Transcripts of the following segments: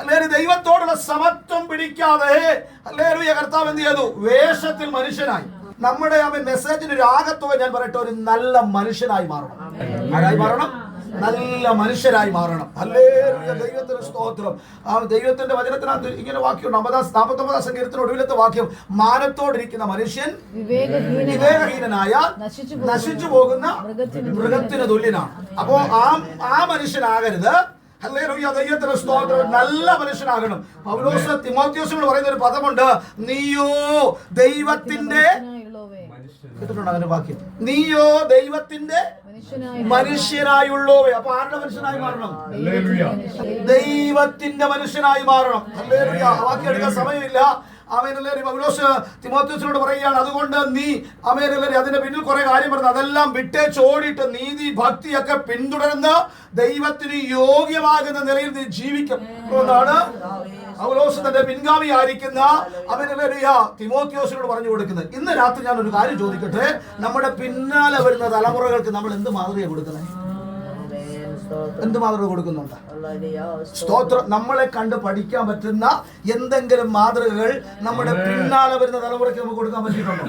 അല്ലെങ്കിൽ ദൈവത്തോടുള്ള സമത്വം പിടിക്കാതെ അല്ലേരു കർത്താവ് എന്ത് ചെയ്തു? വേഷത്തിൽ മനുഷ്യനായി. നമ്മുടെ അവൻ മെസ്സേജിന് ഒരു ആകത്തുക ഞാൻ പറയട്ടെ ഒരു നല്ല മനുഷ്യനായി മാറണം. ആരായി മാറണം? നല്ല മനുഷ്യരായി മാറണം. അല്ലേ ദൈവത്തിന് സ്തോത്രം. ആ ദൈവത്തിന്റെ വചനത്തിനകത്ത് ഇങ്ങനെ വാക്യമുണ്ട്. അമ്പതാം നാൽപ്പത്തൊമ്പതാം സങ്കീർത്തിന് ഒടുവിലത്തെ വാക്യം മാനത്തോടിരിക്കുന്ന മനുഷ്യൻ വിവേകഹീന വിവേകഹീനനായ നശിച്ചു പോകുന്ന മൃഗത്തിന് തുല്യനാണ്. അപ്പോ ആ ആ മനുഷ്യനാകരുത്. നല്ല മനുഷ്യനാകണം. പൗലോസ് തിമോത്യോസിനോട് പറയുന്ന ഒരു പദമുണ്ട് നീയോ ദൈവത്തിന്റെ കേട്ടിട്ടുണ്ടോ അതിന്റെ വാക്യം? നീയോ ദൈവത്തിന്റെ മനുഷ്യനായ മനുഷ്യനായുള്ളവേ അപ്പൊ ആരുടെ മനുഷ്യനായി മാറണം? ദൈവത്തിന്റെ മനുഷ്യനായി. മാറണം. വാക്യം എടുക്കാൻ സമയമില്ല. അമേനല്ലേ പൗലോസ് തിമോത്യോസിനോട് പറയുകയാണ് അതുകൊണ്ട് നീ അമേനല്ലേ അതിന്റെ പിന്നിൽ കുറെ കാര്യം പറഞ്ഞു അതെല്ലാം വിട്ടേച്ച് ഓടിയിട്ട് നീതി ഭക്തിയൊക്കെ പിന്തുടരുന്ന ദൈവത്തിന് യോഗ്യമാകുന്ന നിലയിൽ നീ ജീവിക്കും. എന്നാണ് പൗലോസ് തന്റെ പിൻഗാമി ആയിരിക്കുന്ന അവനല്ലേയ തിമോത്യോസിനോട് പറഞ്ഞു കൊടുക്കുന്നത്. ഇന്ന് രാത്രി ഞാൻ ഒരു കാര്യം ചോദിക്കട്ടെ? നമ്മുടെ പിന്നാലെ വരുന്ന തലമുറകൾക്ക് നമ്മൾ എന്ത് മാതൃക കൊടുക്കുന്നത്? എന്ത് മാതൃക കൊടുക്കുന്നുണ്ട്? സ്തോത്രം. നമ്മളെ കണ്ട് പഠിക്കാൻ പറ്റുന്ന എന്തെങ്കിലും മാതൃകകൾ നമ്മുടെ പിന്നാലെ വരുന്ന തലമുറയ്ക്ക് നമുക്ക് കൊടുക്കാൻ പറ്റിയിട്ടുണ്ടോ?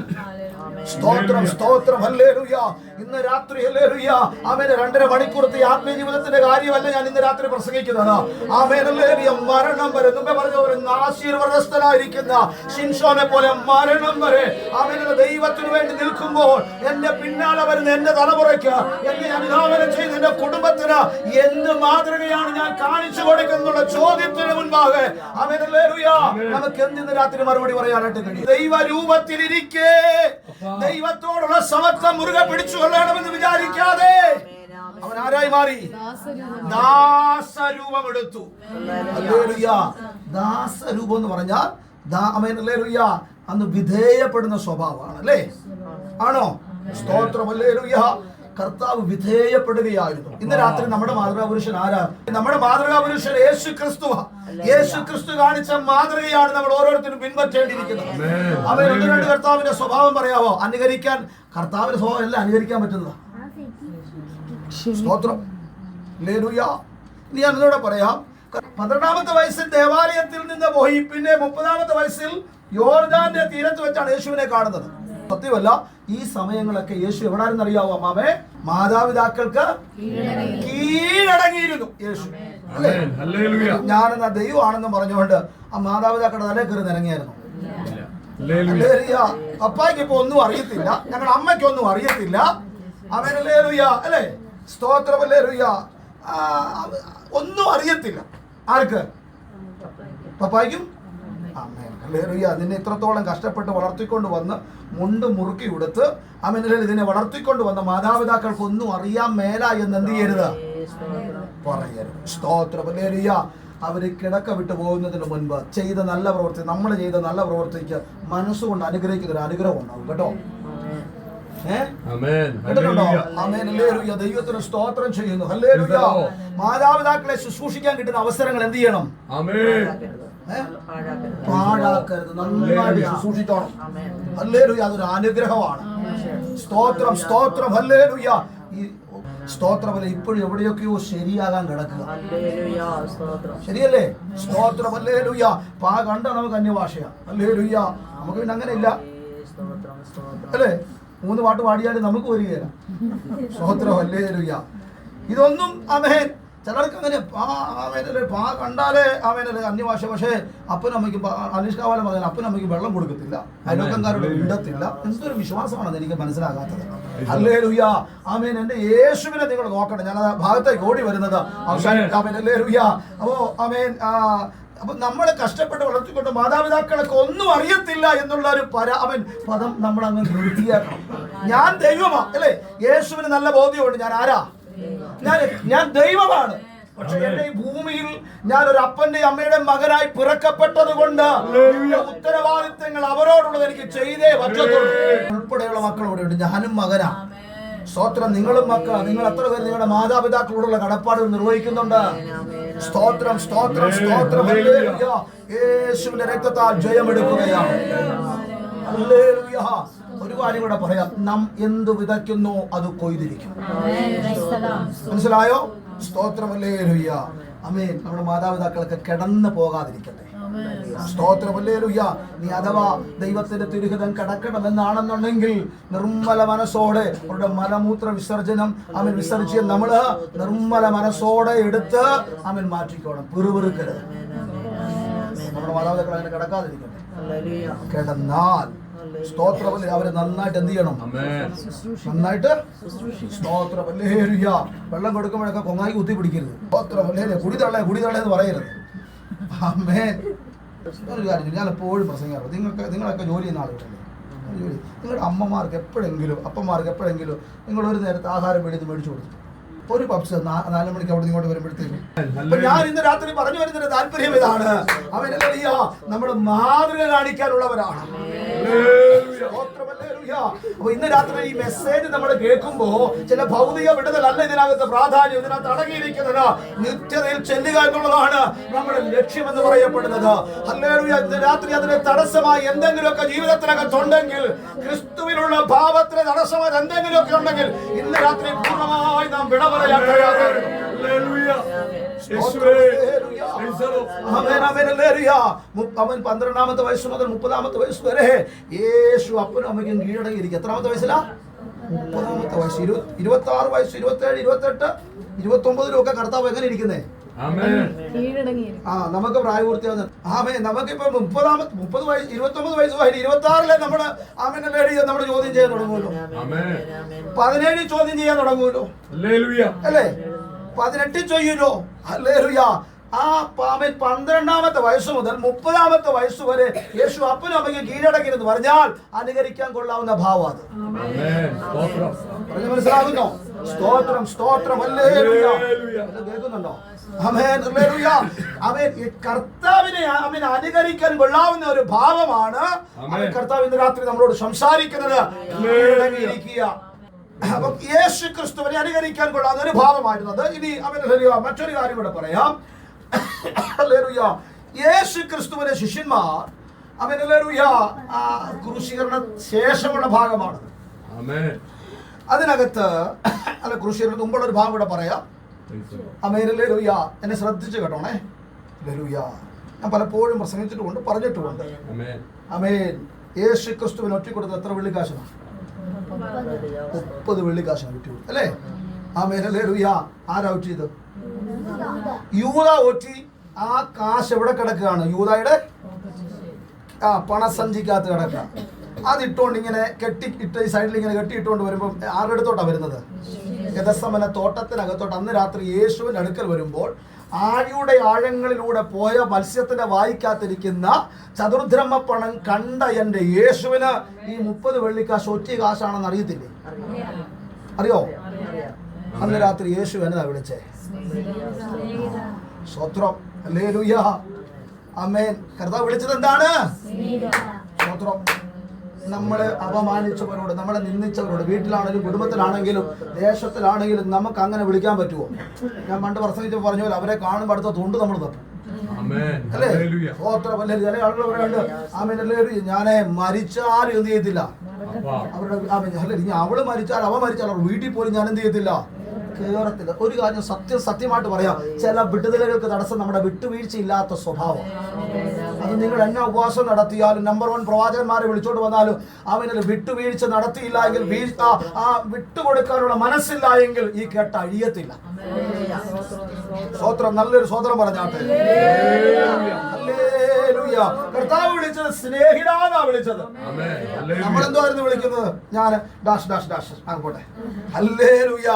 സ്തോത്രം സ്തോത്രം. ഹല്ലേലൂയ. ഇന്ന് രാത്രി ഹല്ലേലൂയ. ആമേൻ. രണ്ടര മണിക്കൂറത്തെ ആത്മീയ ജീവിതത്തിന്റെ കാര്യമല്ല ഞാൻ ഇന്ന് രാത്രി പ്രസംഗിക്കുന്നത്. ആമേൻ. ഹല്ലേലൂയ. മരണം വരെ. മുമ്പേ പറഞ്ഞ പോലെ ആശീർവദസ്ഥനായിരിക്കുന്ന ഷിൻഷോനെ പോലെ മരണം വരെ. ആമേൻ. ദൈവത്തിനു വേണ്ടി നിൽക്കുമ്പോൾ എന്റെ പിന്നാലെ വരുന്ന എന്റെ തലമുറയ്ക്ക് എന്നെ ഞാൻ ചെയ്ത് എന്റെ കുടുംബത്തിന് എന്ത് മാതൃകയാണ് ഞാൻ കാണിച്ചു കൊടുക്കുന്നുള്ള ചോദ്യത്തിന് മുൻപാകെ. ആമേൻ. ഹല്ലേലൂയ. നമുക്ക് എന്തിന്ന് രാത്രി മറുപടി പറയാനായിട്ട് കഴിയും? ദൈവരൂപത്തിലിരിക്കേ ദൈവത്തോടുള്ള സമത്വം മുറുകെ പിടിച്ചു കൊള്ളണമെന്ന് വിചാരിക്കാതെ അവൻ ആരായി മാറി? ദാസരൂപം. എടുത്തു ഹല്ലേലൂയ. ദാസരൂപം എന്ന് പറഞ്ഞാൽ ദാ- ആമേൻ. ഹല്ലേലൂയ. അന്ന് വിധേയപ്പെടുന്ന സ്വഭാവമാണ് അല്ലേ ആണോ? സ്തോത്രം. ഹല്ലേലൂയ. കർത്താവ് വിധേയപ്പെടുകയായിരുന്നു. ഇന്ന് രാത്രി നമ്മുടെ മാതൃകാപുരുഷൻ ആരാ? നമ്മുടെ മാതൃകാപുരുഷൻ യേശു ക്രിസ്തു യേശു ക്രിസ്തു കാണിച്ച മാതൃകയാണ് നമ്മൾ ഓരോരുത്തരും പിൻപറ്റേണ്ടിയിരിക്കുന്നത്. അവൻ രണ്ടു രണ്ട് കർത്താവിന്റെ സ്വഭാവം പറയാവോ അനുകരിക്കാൻ കർത്താവിന്റെ സ്വഭാവം എല്ലാം അനുകരിക്കാൻ പറ്റുന്നതാ. സ്തോത്രം. ഞാൻ എന്നോട് പറയാം. പന്ത്രണ്ടാമത്തെ വയസ്സിൽ ദേവാലയത്തിൽ നിന്ന് പോയി പിന്നെ മുപ്പതാമത്തെ വയസ്സിൽ യോർദാന്റെ തീരത്ത് വെച്ചാണ് യേശുവിനെ കാണുന്നത്. സത്യമല്ല ഈ സമയങ്ങളൊക്കെ യേശു എവിടായിരുന്നു അറിയാവോ അമ്മാവേ മാതാപിതാക്കൾക്ക് കീഴടങ്ങിയിരുന്നു യേശു. അല്ലേ? ഞാനെന്നാ ദൈവമാണെന്ന് പറഞ്ഞുകൊണ്ട് ആ മാതാപിതാക്കളുടെ തലേ കയറി നിരങ്ങിയായിരുന്നു. അപ്പായ്ക്ക് ഇപ്പൊ ഒന്നും അറിയത്തില്ല. ഞങ്ങളുടെ അമ്മയ്ക്കൊന്നും അറിയത്തില്ല. അവനല്ലേലുയ അല്ലേ? സ്തോത്രമല്ലേ ഒന്നും അറിയത്തില്ല. ആർക്ക്? പപ്പായ്ക്കും? ആമേൻ. ഹല്ലേലൂയ. അതിനെ ഇത്രത്തോളം കഷ്ടപ്പെട്ട് വളർത്തിക്കൊണ്ട് വന്ന് മുണ്ട് മുറുക്കി ഉടുത്ത് അമേനല്ലേ ഇതിനെ വളർത്തിക്കൊണ്ട് വന്ന മാതാപിതാക്കൾക്കൊന്നും അറിയാൻ മേല എന്ന് എന്ത് ചെയ്യരുത് പറയരുത് സ്തോത്രം. അവർ കിടക്ക വിട്ടു പോകുന്നതിന് മുൻപ് ചെയ്ത നല്ല പ്രവൃത്തി നമ്മൾ ചെയ്ത നല്ല പ്രവൃത്തിക്ക് മനസ്സുകൊണ്ട് അനുഗ്രഹിക്കുന്ന ഒരു അനുഗ്രഹം ഉണ്ടാവും കേട്ടോ ഏഹ് കേട്ടിട്ടുണ്ടോ ആമേൻ ഹല്ലേലൂയ. ദൈവത്തിന് സ്തോത്രം ചെയ്യുന്നു. ഹല്ലേലൂയ. മാതാപിതാക്കളെ ശുശ്രൂഷിക്കാൻ കിട്ടുന്ന അവസരങ്ങൾ എന്ത് ചെയ്യണം? പാഴാക്കരുത്. നന്നായിട്ട് ശുശ്രൂഷിച്ചോണം. ഹല്ലേലൂയ അതൊരു അനുഗ്രഹമാണ്. സ്തോത്രം സ്തോത്രം ഹല്ലേലൂയ. ഈ സ്തോത്രമല്ല ഇപ്പോഴും എവിടെയൊക്കെയോ ശരിയാകാൻ കിടക്കുക. ശരിയല്ലേ? സ്തോത്രം ലുയ്യ പാ കണ്ട നമുക്ക് അന്യഭാഷയാ. അല്ലേ ലുയ്യ നമുക്ക് പിന്നെ അങ്ങനെ ഇല്ല അല്ലേ? മൂന്ന് പാട്ട് പാടിയാലും നമുക്ക് വരികയില്ല സ്തോത്രം ഹല്ലേലൂയ ഇതൊന്നും അമേൻ ചിലർക്ക് അങ്ങനെ പാ ആമേനല്ലേ പാ കണ്ടാലേ ആമേനല്ലേ അന്യഭാഷ. പക്ഷേ അപ്പനമ്മയ്ക്ക് അമ്മയ്ക്കും അനിഷ്കാവാല പറഞ്ഞാൽ അപ്പനും അമ്മയ്ക്കും വെള്ളം കൊടുക്കത്തില്ല. അയലോക്കംകാരോട് ഇണ്ടത്തില്ല എന്തൊരു വിശ്വാസമാണെന്ന് എനിക്ക് മനസ്സിലാകാത്തത്. അല്ലേ ലുയ്യ. ആമേൻ. എന്റെ യേശുവിനെ നിങ്ങൾ നോക്കണം ഞാൻ ആ ഭാഗത്തേക്ക് ഓടി വരുന്നത്. അവസാനം ആമേൻ. അല്ലേ ലുയ്യ. അപ്പോ ആമേൻ അപ്പൊ നമ്മളെ കഷ്ടപ്പെട്ട് വളർത്തിക്കൊണ്ട് മാതാപിതാക്കളൊക്കെ ഒന്നും അറിയത്തില്ല എന്നുള്ള ഒരു പര അവൻ പദം നമ്മൾ അങ്ങ് നിർത്തിയാക്കണം. ഞാൻ ദൈവമാ അല്ലേ? യേശുവിന് നല്ല ബോധ്യമുണ്ട്. ഞാൻ ആരാ? ഞാൻ ഞാൻ ദൈവമാണ്. പക്ഷെ എന്റെ ഈ ഭൂമിയിൽ ഞാൻ ഒരു അപ്പന്റെ അമ്മയുടെ മകനായി പിറക്കപ്പെട്ടത് കൊണ്ട് ഉത്തരവാദിത്തങ്ങൾ അവരോടുള്ളത് എനിക്ക് ചെയ്തേ പറ്റത്തുള്ളൂ. ഉൾപ്പെടെയുള്ള മക്കളോടുണ്ട്. ഞാനും മകനാ. സ്തോത്രം നിങ്ങളും മക്കൾ നിങ്ങൾ എത്ര പേര് നിങ്ങളുടെ മാതാപിതാക്കളോടുള്ള കടപ്പാടുകൾ നിർവഹിക്കുന്നുണ്ട്? സ്തോത്രം സ്തോത്രം സ്തോത്രം. യേശുവിന്റെ രക്തത്താൽ ജയമെടുക്കുകയാണ്. ഒരു കാര്യം കൂടെ പറയാം. നാം എന്ത് വിതയ്ക്കുന്നു അത് കൊയ്തിരിക്കും. മനസ്സിലായോ? സ്തോത്രമല്ലേ അമേൻ. നമ്മുടെ മാതാപിതാക്കളൊക്കെ കിടന്നു പോകാതിരിക്കട്ടെ. നീ അഥവാ ദൈവത്തിന്റെ തിരുഹിതം കിടക്കണമെന്നാണെന്നുണ്ടെങ്കിൽ നിർമ്മല മനസ്സോടെ അവരുടെ മലമൂത്ര വിസർജനം അവൻ വിസർജിച്ച് നമ്മൾ നിർമ്മല മനസ്സോടെ എടുത്ത് അവൻ മാറ്റിക്കോണം. പിറുപിറുക്കരുത്. നമ്മുടെ മാതാപിതാക്കൾ അങ്ങനെ കിടക്കാതിരിക്കട്ടെ കിടന്നാൽ സ്തോത്രപല്ലേ അവരെ നന്നായിട്ട് എന്ത് ചെയ്യണം? നന്നായിട്ട് സ്തോത്രമല്ലേലുയ്യ വെള്ളം കൊടുക്കുമ്പോഴൊക്കെ കൊങ്ങായി കുത്തി പിടിക്കരുത്. സ്തോത്രപല്ലേ കുടി തള്ളേ കുടി തള്ളേ എന്ന് പറയരുത്. അമ്മേ ഒരു കാര്യം ഞാൻ എപ്പോഴും പ്രസംഗിക്കാറ്. നിങ്ങൾക്ക് നിങ്ങളൊക്കെ ജോലി ചെയ്യുന്ന ആളുകളല്ലേ? ജോലി. നിങ്ങളുടെ അമ്മമാർക്ക് എപ്പോഴെങ്കിലും അപ്പന്മാർക്ക് എപ്പോഴെങ്കിലും നിങ്ങൾ ഒരു നേരത്തെ ആഹാരം മേടിച്ച് മേടിച്ചു കൊടുത്തു ഒരു പപ്സ് നാ- നാല് മണിക്ക് അവിടെ ഇങ്ങോട്ട് വരുമ്പോഴത്തേക്കും അപ്പൊ ഞാൻ ഇന്ന് രാത്രി പറഞ്ഞു വരുന്നതിന്റെ താല്പര്യം ഇതാണ്. അവനല്ല നമ്മുടെ മാതൃക കാണിക്കാനുള്ളവരാണ്. അപ്പൊ ഇന്ന് രാത്രി ഈ മെസ്സേജ് നമ്മൾ കേൾക്കുമ്പോ ചില ഭൗതിക വിടുതലല്ല ഇതിനകത്ത് പ്രാധാന്യം. ഇതിനകത്ത് അടങ്ങിയിരിക്കുന്നത് നിത്യതയിൽ ചെല്ലുക എന്നുള്ളതാണ് നമ്മുടെ ലക്ഷ്യം എന്ന് പറയപ്പെടുന്നത്. ഹല്ലേലൂയ ഇന്ന് രാത്രി അതിന് തടസ്സമായി എന്തെങ്കിലുമൊക്കെ ജീവിതത്തിനകത്തുണ്ടെങ്കിൽ ക്രിസ്തുവിനുള്ള ഭാവത്തിന് തടസ്സമായി എന്തെങ്കിലുമൊക്കെ ഉണ്ടെങ്കിൽ ഇന്ന് രാത്രി പൂർണമായി നാം വിട പറയാൻ തയ്യാറാണ് അവൻ പന്ത്രണ്ടാമത്തെ വയസ്സ് മുതൽ മുപ്പതാമത്തെ വയസ്സ് വരെ യേശു അപ്പനും അമ്മയ്ക്കും കീഴടങ്ങിയിരിക്കും എത്രാമത്തെ വയസ്സിലാ? മുപ്പതാമത്തെ വയസ്സ്. ഇരു ഇരുപത്തി ആറ് വയസ്സ് ഇരുപത്തേഴ് ഇരുപത്തെട്ട് ഇരുപത്തി ഒമ്പതിലും ഒക്കെ കർത്താവ് എങ്ങനെ ഇരിക്കുന്നേ? ആ നമുക്ക് പ്രായപൂർത്തിയാകുന്ന ആമേ നമുക്കിപ്പോ മുപ്പതാമത്തെ മുപ്പത് വയസ്സ് ഇരുപത്തി ഒമ്പത് വയസ്സ് വായി ഇരുപത്തി ആറിലെ നമ്മൾ ആമേനെ ലേഡി നമ്മൾ ചോദ്യം ചെയ്യാൻ തുടങ്ങുമല്ലോ. പതിനേഴിൽ ചോദ്യം ചെയ്യാൻ തുടങ്ങുമല്ലോ. അല്ലേ? പതിനെട്ടിൽ ചെയ്യൂലോ അല്ലേലുയ ആ പാമ്പിൻ പന്ത്രണ്ടാമത്തെ വയസ്സ് മുതൽ മുപ്പതാമത്തെ വയസ്സ് വരെ യേശു അപ്പനും അമ്മയ്ക്ക് കീഴടങ്ങിയെന്ന് പറഞ്ഞാൽ അനുകരിക്കാൻ കൊള്ളാവുന്ന ഭാവം അത്. മനസ്സിലാകുന്നോ സ്തോത്രം. സ്തോത്രം കേൾക്കുന്നുണ്ടോ? അമേൻ ഈ കർത്താവിനെ അവൻ അനുകരിക്കാൻ കൊള്ളാവുന്ന ഒരു ഭാവമാണ്. അവൻ കർത്താവ് ഇന്ന് രാത്രി നമ്മളോട് സംസാരിക്കുന്നത്. കീഴടങ്ങിയിരിക്കുക അപ്പം യേശു ക്രിസ്തുവിനെ അനുകരിക്കാൻ കൊള്ളാതെ ഒരു അത്. ഇനി അവനെ ഹല്ലേലൂയ. മറ്റൊരു കാര്യം കൂടെ പറയാം. യേശു ക്രിസ്തുവിന്റെ ശിഷ്യന്മാർ ആ ക്രൂശീകരണ ശേഷമുള്ള ഭാഗമാണ്. അതിനകത്ത് അല്ല ക്രൂശീകരണത്തിന് മുമ്പുള്ള ഒരു ഭാഗം കൂടെ പറയാം. അമേരല്ലേ രൂയ എന്നെ ശ്രദ്ധിച്ചു കേട്ടോണേ. ലൂയ ഞാൻ പലപ്പോഴും പ്രസംഗിച്ചിട്ടുമുണ്ട് പറഞ്ഞിട്ടുമുണ്ട്. അമേൻ യേശു ക്രിസ്തുവിന് ഒറ്റ കൊടുത്ത എത്ര വെള്ളിക്കാശാണ് മുപ്പത് വെള്ളി വിറ്റു കൊടുത്തത് അല്ലേ? ആ ലൂയ ആരാ ചെയ്ത് യൂത ഒറ്റി ആ കാശ് എവിടെ കിടക്കുകയാണ്? യൂതയുടെ ആ പണസഞ്ചിക്കകത്ത് കിടക്കുക. അതിട്ടുകൊണ്ട് ഇങ്ങനെ കെട്ടി ഇട്ട് ഈ സൈഡിൽ ഇങ്ങനെ കെട്ടിയിട്ടുകൊണ്ട് വരുമ്പോൾ ആരുടെ അടുത്തോട്ടാണ് വരുന്നത്? ഗതസമന തോട്ടത്തിനകത്തോട്ട്. അന്ന് രാത്രി യേശുവിന്റെ അടുക്കൽ വരുമ്പോൾ ആഴിയുടെ ആഴങ്ങളിലൂടെ പോയ മത്സ്യത്തിന് വായിക്കാത്തിരിക്കുന്ന ചതുർദ്രമ പണം കണ്ട എന്റെ യേശുവിന് ഈ മുപ്പത് വെള്ളിക്കാശ് ഒറ്റ കാശാണെന്ന് അറിയത്തില്ലേ? അറിയോ? അന്ന് രാത്രി യേശു എന്നെ വിളിച്ചേ? സ്വത്രം. അല്ലേ ലുയ്യ അമ്മേൻ കർത്താവ് വിളിച്ചത് എന്താണ്? സ്തോത്രം നമ്മളെ അപമാനിച്ചവരോട് നമ്മളെ നിന്ദിച്ചവരോട് വീട്ടിലാണെങ്കിലും കുടുംബത്തിലാണെങ്കിലും ദേശത്തിലാണെങ്കിലും നമുക്ക് അങ്ങനെ വിളിക്കാൻ പറ്റുമോ? ഞാൻ പണ്ട് പ്രസംഗിച്ച് പറഞ്ഞ പോലെ അവരെ കാണുമ്പോൾ അടുത്ത തൊണ്ട് നമ്മൾ തപ്പും അല്ലേ? ഓത്ര അല്ലേ ചില ആളുകൾ പറയുന്നുണ്ട് ആമേനല്ലേ ഞാനേ മരിച്ചാലും എന്ത് ചെയ്യത്തില്ല. അവരുടെ അല്ല ഇനി അവൾ മരിച്ചാൽ അവ മരിച്ചാൽ അവർ വീട്ടിൽ പോലും ഞാൻ എന്ത് ചെയ്യത്തില്ല. കേറത്തില്ല. ഒരു കാര്യം സത്യം സത്യമായിട്ട് പറയാം. ചില വിടുതലുകൾക്ക് തടസ്സം നമ്മുടെ വിട്ടുവീഴ്ചയില്ലാത്ത സ്വഭാവം. അത് നിങ്ങൾ എന്നെ ഉപവാസം നടത്തിയാലും നമ്പർ വൺ പ്രവാചകന്മാരെ വിളിച്ചോണ്ട് വന്നാലും അവനിൽ വിട്ടുവീഴ്ച നടത്തിയില്ല എങ്കിൽ ആ വിട്ടുകൊടുക്കാനുള്ള മനസ്സില്ല എങ്കിൽ ഈ കേട്ട അഴിയത്തില്ല. സ്വോത്രം നല്ലൊരു സ്വോത്രം പറഞ്ഞാട്ടെ. കർത്താവ് വിളിച്ചത് സ്നേഹിതാന്നാ വിളിച്ചത്. നമ്മളെന്തായിരുന്നു വിളിക്കുന്നത്? ഞാൻ ഡാഷ് ഡാഷ് ഡാഷ് അങ്ങോട്ടെ ഹല്ലേലൂയ.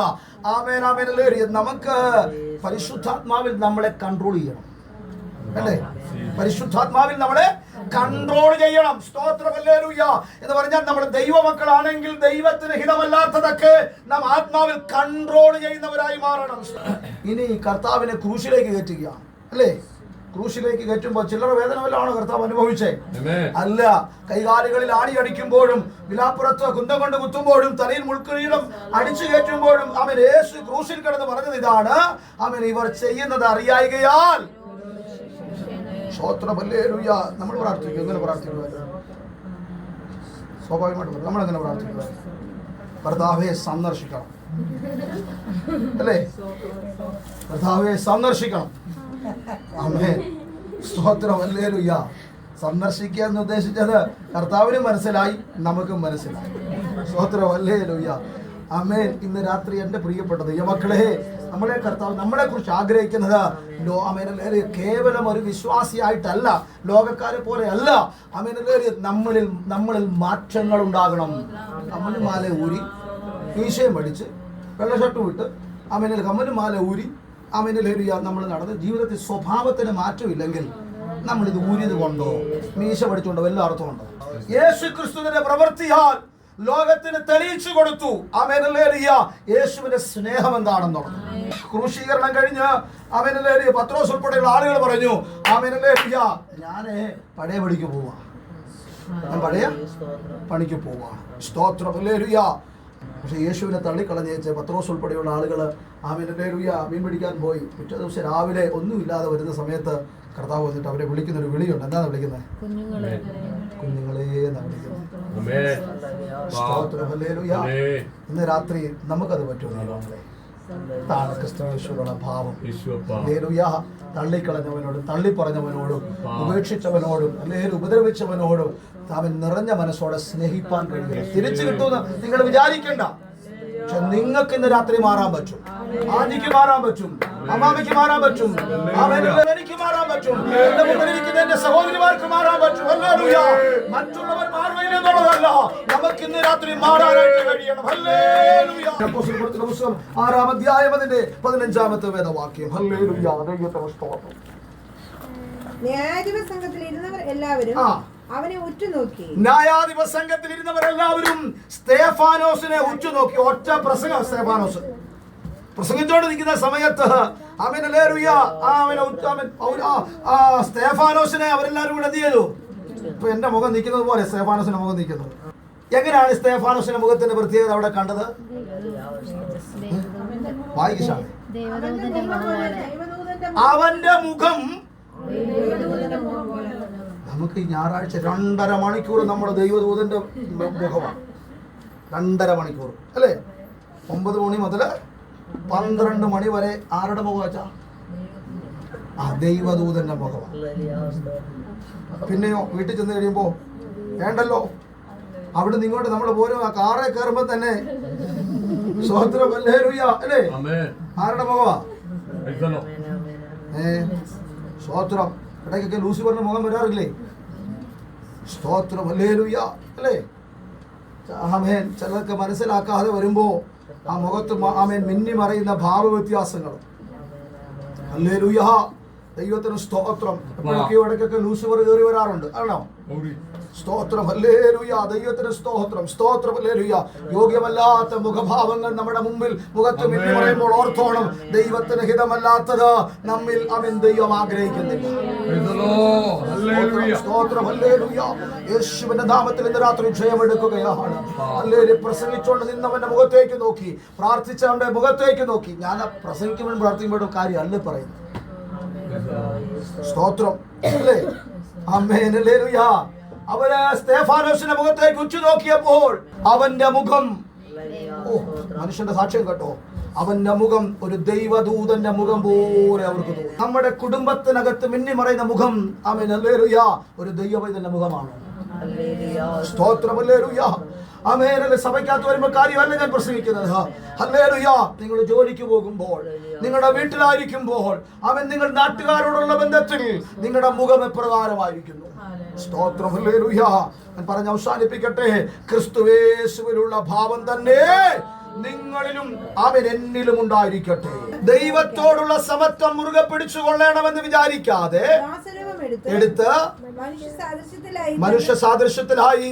ആമേൻ ആമേൻ ഹല്ലേലൂയ. നമുക്ക് പരിശുദ്ധാത്മാവിൽ നമ്മളെ കൺട്രോൾ ചെയ്യണം. അല്ലേ പരിശുദ്ധാത്മാവിൽ നമ്മളെ കൺട്രോൾ ചെയ്യണം. സ്തോത്രം ഹല്ലേലൂയ എന്ന് പറഞ്ഞാൽ നമ്മൾ ദൈവമക്കളാണെങ്കിൽ ദൈവത്തിന് ഹിതമല്ലാത്തതൊക്കെ നാം ആത്മാവിൽ കൺട്രോൾ ചെയ്യുന്നവരായി മാറണം. ഇനി കർത്താവിനെ ക്രൂശിലേക്ക് കയറ്റുക. അല്ലേ? ക്രൂശിലേക്ക് കയറ്റുമ്പോൾ ചില്ലറ വേദന വല്ലതാണോ കർത്താവ് അനുഭവിച്ചേ? അല്ല. കൈകാലുകളിൽ ആണി അടിക്കുമ്പോഴും വിലാപ്പുറത്ത് കുന്തം കൊണ്ട് കുത്തുമ്പോഴും തലയിൽ മുൾക്കിരീടം അടിച്ചു കയറ്റുമ്പോഴും അവൻ യേശു ക്രൂശിൽ കിടന്ന് പറഞ്ഞത് ഇതാണ്. അവൻ ഇവർ ചെയ്യുന്നത് അറിയായികയാൽ ശ്രോത്രമല്ലേലൂയ നമ്മൾ പ്രാർത്ഥിക്കും. എങ്ങനെ പ്രാർത്ഥിക്കുക സ്വാഭാവികമായിട്ട് നമ്മളെങ്ങനെ പ്രാർത്ഥിക്കുക കർത്താവെ സന്ദർശിക്കണം. അല്ലേ? കർത്താവെ സന്ദർശിക്കണം. അമ്മേ സ്തോത്രം അല്ലേലുയ്യ സന്ദർശിക്കുക എന്ന് ഉദ്ദേശിച്ചത് കർത്താവിനും മനസ്സിലായി നമുക്കും മനസ്സിലായി. സ്തോത്രം അല്ലേലുയ്യ അമേൻ ഇന്ന് രാത്രി എന്റെ പ്രിയപ്പെട്ടത് ദൈവമക്കളെ നമ്മളെ കർത്താവ് നമ്മളെ കുറിച്ച് ആഗ്രഹിക്കുന്നത് ലോ കേവലം ഒരു വിശ്വാസിയായിട്ടല്ല ലോകക്കാരെ പോലെ അല്ല അമേനല്ലേ നമ്മളിൽ നമ്മളിൽ മാറ്റങ്ങൾ ഉണ്ടാകണം. കമ്മലും മാല ഊരി മീശയും പഠിച്ച് വെള്ള ഷർട്ട് വിട്ട് അമേനൽ കമ്മലും മാല ഊരി അമേനലേറിയ നമ്മൾ നടന്ന് ജീവിതത്തിൽ സ്വഭാവത്തിന് മാറ്റമില്ലെങ്കിൽ നമ്മളിത് ഊരിയത് കൊണ്ടോ? മീശ പഠിച്ചുകൊണ്ടോ വല്ല അർത്ഥമുണ്ടോ? യേശു ക്രിസ്തുവിന്റെ പ്രവൃത്തിയാൽ ലോകത്തിന് തെളിയിച്ചു കൊടുത്തു. അമേനലേറിയ യേശുവിന്റെ സ്നേഹം എന്താണെന്ന് എന്താണെന്നുള്ളത്. ക്രൂശീകരണം കഴിഞ്ഞ് അമേനലേറിയ പത്രോസ് ഉൾപ്പെടെയുള്ള ആളുകൾ പറഞ്ഞു അമേനലേറിയ ഞാനേ പഴയ പടിക്ക് പോവാ. ഞാൻ പഴയ പണിക്ക് പോവാണ് സ്തോത്രം. ഹല്ലേലൂയ. പക്ഷെ യേശുവിനെ തള്ളിക്കളഞ്ഞേച്ച് പത്രോസ് ഉൾപ്പെടെയുള്ള ആളുകൾ ആമീനുയ മീൻ പിടിക്കാൻ പോയി. പിറ്റേ ദിവസം രാവിലെ ഒന്നുമില്ലാതെ വരുന്ന സമയത്ത് കർത്താവ് വന്നിട്ട് അവരെ വിളിക്കുന്ന ഒരു വിളിയുണ്ട് എന്താണ് വിളിക്കുന്നത്? കുഞ്ഞുങ്ങളെ. എന്നാണ് വിളിക്കുന്നത്. ഇന്ന് രാത്രി നമുക്കത് പറ്റുമോ ദൈവങ്ങളെ താണ് ക്രിസ്തുവേശ്വരുടെ ഭാവം തള്ളിക്കളഞ്ഞവനോടും തള്ളിപ്പറഞ്ഞവനോടും ഉപേക്ഷിച്ചവനോടും അല്ലെങ്കിൽ ഉപദ്രവിച്ചവനോടും അവൻ നിറഞ്ഞ മനസ്സോടെ സ്നേഹിപ്പാൻ കഴിയും തിരിച്ചു കിട്ടുമെന്ന് നിങ്ങൾ വിചാരിക്കണ്ട. പക്ഷെ നിങ്ങൾക്ക് ഇന്ന് രാത്രി മാറാൻ പറ്റും. ആദിക്ക് മാറാൻ പറ്റും. അമ്മാമയ്ക്ക് മാറാൻ പറ്റും. എനിക്ക് മാറാൻ പറ്റും. എന്റെ മുമ്പിലിരിക്കുന്ന എന്റെ സഹോദരിമാർക്ക് മാറാൻ പറ്റും. ഹല്ലേലൂയ. മറ്റുള്ളവർ മാറുകയില്ലെന്നുള്ളതല്ല നമുക്ക് ഇന്ന് രാത്രി മാറാനായിട്ട് കഴിയണം. പുസ്തകം ആറാം അധ്യായം അതിന്റെ പതിനഞ്ചാമത്തെ വേദവാക്യം. ന്യായാധിപ സംഘത്തിൽ ഇരുന്നവർ എല്ലാവരും അവനെ ഉറ്റുനോക്കി. ന്യായാധിപ സംഘത്തിൽ ഇരുന്നവരെല്ലാവരും സ്തേഫാനോസിനെ ഉറ്റുനോക്കി. ഒറ്റ പ്രസംഗം സ്തേഫാനോസ്. പ്രസംഗിച്ചോണ്ട് നിൽക്കുന്ന സമയത്ത് സ്തേഫാനോസിനെ അവരെല്ലാവരും കൂടെ എന്ത് ചെയ്തു? ഇപ്പൊ എന്റെ മുഖം നിൽക്കുന്നത് പോലെ സ്തേഫാനോസിന്റെ മുഖം നിൽക്കുന്നത് എങ്ങനെയാണ് സ്തേഫാനോസിന്റെ മുഖത്തിന്റെ പ്രത്യേകത അവിടെ കണ്ടത്? അവന്റെ മുഖം നമുക്ക് ഞായറാഴ്ച രണ്ടര മണിക്കൂർ നമ്മുടെ ദൈവദൂതന്റെ മുഖമാണ്. രണ്ടര മണിക്കൂർ. അല്ലേ? ഒമ്പത് മണി മുതൽ പന്ത്രണ്ട് മണി വരെ ആരുടെ മുഖം ആ ദൈവദൂതന്റെ മുഖമാണ് പിന്നെയോ വീട്ടിൽ ചെന്ന് കഴിയുമ്പോ വേണ്ടല്ലോ. അവിടെ നിന്ന് ഇങ്ങോട്ട് നമ്മൾ പോരും. ആ കാറെ കയറുമ്പോ തന്നെ അല്ലേ. ആരുടെ മുഖമാ? ഏ സ്തോത്രം ഇടയ്ക്കൊക്കെ ലൂസിഫറിന്റെ മുഖം വരാറില്ലേ? സ്തോത്രം അല്ലേ? ആമേൻ. ചിലർക്ക് മനസ്സിലാക്കാതെ വരുമ്പോ ആ മുഖത്ത് ആമേൻ മിന്നി മറയുന്ന ഭാവ വ്യത്യാസങ്ങൾ ഹല്ലേലൂയ. ദൈവത്തിന് സ്തോത്രം. എപ്പോഴൊക്കെ ഇടയ്ക്കൊക്കെ ലൂസിഫർ കയറി വരാറുണ്ട്. ആണോ? സ്തോത്രം. ഹല്ലേലൂയ. ദൈവത്തിന് സ്തോത്രം. സ്തോത്രം. ഹല്ലേലൂയ. യോഗ്യമല്ലാത്ത മുഖഭാവങ്ങൾ നമ്മുടെ മുമ്പിൽ മുഖത്ത് മിന്നി പറയുമ്പോൾ ഓർത്തോണം. ദൈവത്തിന് ഹിതമല്ലാത്തത് നമ്മിൽ അവൻ ദൈവം ആഗ്രഹിക്കുന്നില്ല. സ്തോത്രം. യേശുവിന്റെ നാമത്തിൽ ഇന്ന് രാത്രി ജയമെടുക്കുകയാണ്. അല്ലേ പ്രസംഗിച്ചുകൊണ്ട് നിന്നവന്റെ മുഖത്തേക്ക് നോക്കി. പ്രാർത്ഥിച്ചവന്റെ മുഖത്തേക്ക് നോക്കി. ഞാൻ പ്രസംഗിക്കുമ്പോഴും പ്രാർത്ഥിക്കുമ്പോഴും കാര്യം അല്ല പറയുന്നത്. Lord. സ്തോത്രം. അല്ലേ? അവർ സ്തേഫാനോസിന്റെ മുഖത്തേക്ക് ഉച്ചു നോക്കിയപ്പോൾ അവന്റെ മുഖം ഓ മനുഷ്യന്റെ സാക്ഷ്യം കേട്ടോ. അവന്റെ മുഖം ഒരു ദൈവദൂതന്റെ മുഖം പോലെ അവർക്ക് തോന്നി. നമ്മുടെ കുടുംബത്തിനകത്ത് മിന്നിമറയുന്ന മുഖം അവൻ ഹല്ലേലൂയ. ഒരു ദൈവവൈദന്റെ മുഖമാണ്. സ്തോത്രം. ഹല്ലേലൂയ. അമേനല്ലേ സഭയ്ക്കകത്ത് വരുമ്പോൾ കാര്യമല്ല ഞാൻ പ്രസംഗിക്കുന്നത്. ഹല്ലേലൂയ. നിങ്ങൾ ജോലിക്ക് പോകുമ്പോൾ നിങ്ങളുടെ വീട്ടിലായിരിക്കുമ്പോൾ അവൻ നിങ്ങൾ നാട്ടുകാരോടുള്ള ബന്ധത്തിൽ നിങ്ങളുടെ മുഖം എപ്രകാരമായിരിക്കുന്നു. സ്തോത്രം ഹല്ലേലൂയ. ഞാൻ പറഞ്ഞ് അവസാനിപ്പിക്കട്ടെ. ക്രിസ്തുവേശുവിലുള്ള ഭാവം തന്നെ നിങ്ങളിലും അവൻ എന്നിലും ഉണ്ടായിരിക്കട്ടെ. ദൈവത്തോടുള്ള സമത്വം മുറുകെ പിടിച്ചു കൊള്ളണമെന്ന് വിചാരിക്കാതെ എടുത്ത് മനുഷ്യ സാദൃശ്യത്തിലായി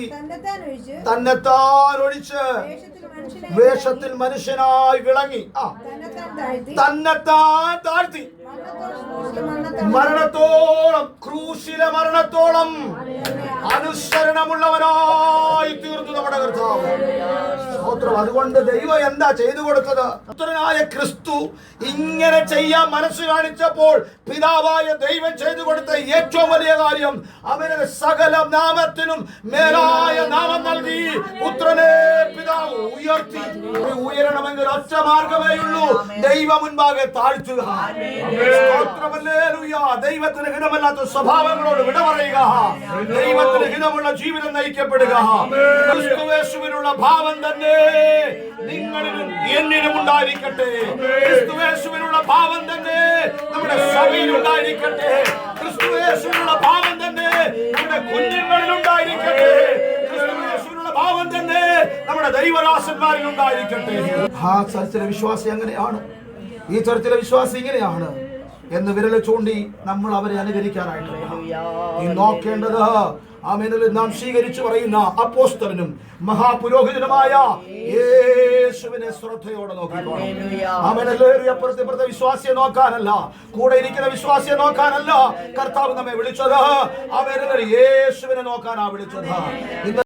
തന്നെത്താൻ ഒഴിച്ച് വേഷത്തിൽ മനുഷ്യനായി വിളങ്ങി. ആ. തന്നെത്താൻ താഴ്ത്തി. തന്നെത്താൻ താഴ്ത്തി. മരണത്തോളം ക്രൂശില മരണത്തോളം മരണത്തോളം ക്രൂശിലെ മരണത്തോളം അനുസരണമുള്ളവനായി തീർന്നു നമ്മുടെ കർത്താവ്. സ്തോത്രം അതുകൊണ്ട് ദൈവം എന്താ ചെയ്തു കൊടുത്തത്? പുത്രനായ ക്രിസ്തു ഇങ്ങനെ ചെയ്യാൻ മനസ്സ് കാണിച്ചപ്പോൾ പിതാവായ ദൈവം ചെയ്തു കൊടുത്ത ഏറ്റവും വലിയ കാര്യം അവന് സകല നാമത്തിനും മേലായ നാമം നൽകി. പുത്രനെ ഉയർത്തി ഉയരണമെങ്കിൽ ഒറ്റ മാർഗമേ ഉള്ളൂ ദൈവ മുൻപാകെ താഴ്ത്തുക. ദൈവത്തിന് ഹിതമല്ലാത്ത സ്വഭാവങ്ങളോട് വിട പറയുക. ദൈവത്തിന് ഹിതമുള്ള ജീവിതം നയിക്കപ്പെടുക. ക്രിസ്തുവേശുവിനുള്ള ഭാവം തന്നെ നിങ്ങളിലും എന്നിലും ഉണ്ടായിരിക്കട്ടെ. ക്രിസ്തുവേശുവിനുള്ള ഭാവം തന്നെ നമ്മുടെ സഭയിൽ ഉണ്ടായിരിക്കട്ടെ. ക്രിസ്തുവേശുവിനുള്ള ഭാവം തന്നെ നമ്മുടെ കുഞ്ഞുങ്ങളിൽ ഉണ്ടായിരിക്കട്ടെ. നമ്മുടെ ദൈവദാസന്മാരിൽ ഉണ്ടായിരിക്കട്ടെ. ആ ചർച്ചിലെ വിശ്വാസി അങ്ങനെയാണ്. ഈ ചർച്ചിലെ വിശ്വാസി ഇങ്ങനെയാണ് എന്ന് വിരൽ ചൂണ്ടി നമ്മൾ അവരെ അനുകരിക്കാനായിട്ട് നീ നോക്കേണ്ടത് ആമേനിൽ നാം സ്വീകരിച്ചു പറയുന്ന അപ്പോസ്തലനും മഹാപുരോഹിതനുമായ യേശുവിനെ ശ്രദ്ധയോടെ നോക്കിക്കോണം. ആമേനല്ലേറിയ ഇപ്പുറത്തെ വിശ്വാസിയെ നോക്കാനല്ല കൂടെ ഇരിക്കുന്ന വിശ്വാസിയെ നോക്കാനല്ല കർത്താവ് നമ്മെ വിളിച്ചത്. ആമേനല്ലേ യേശുവിനെ നോക്കാനാ വിളിച്ചത്.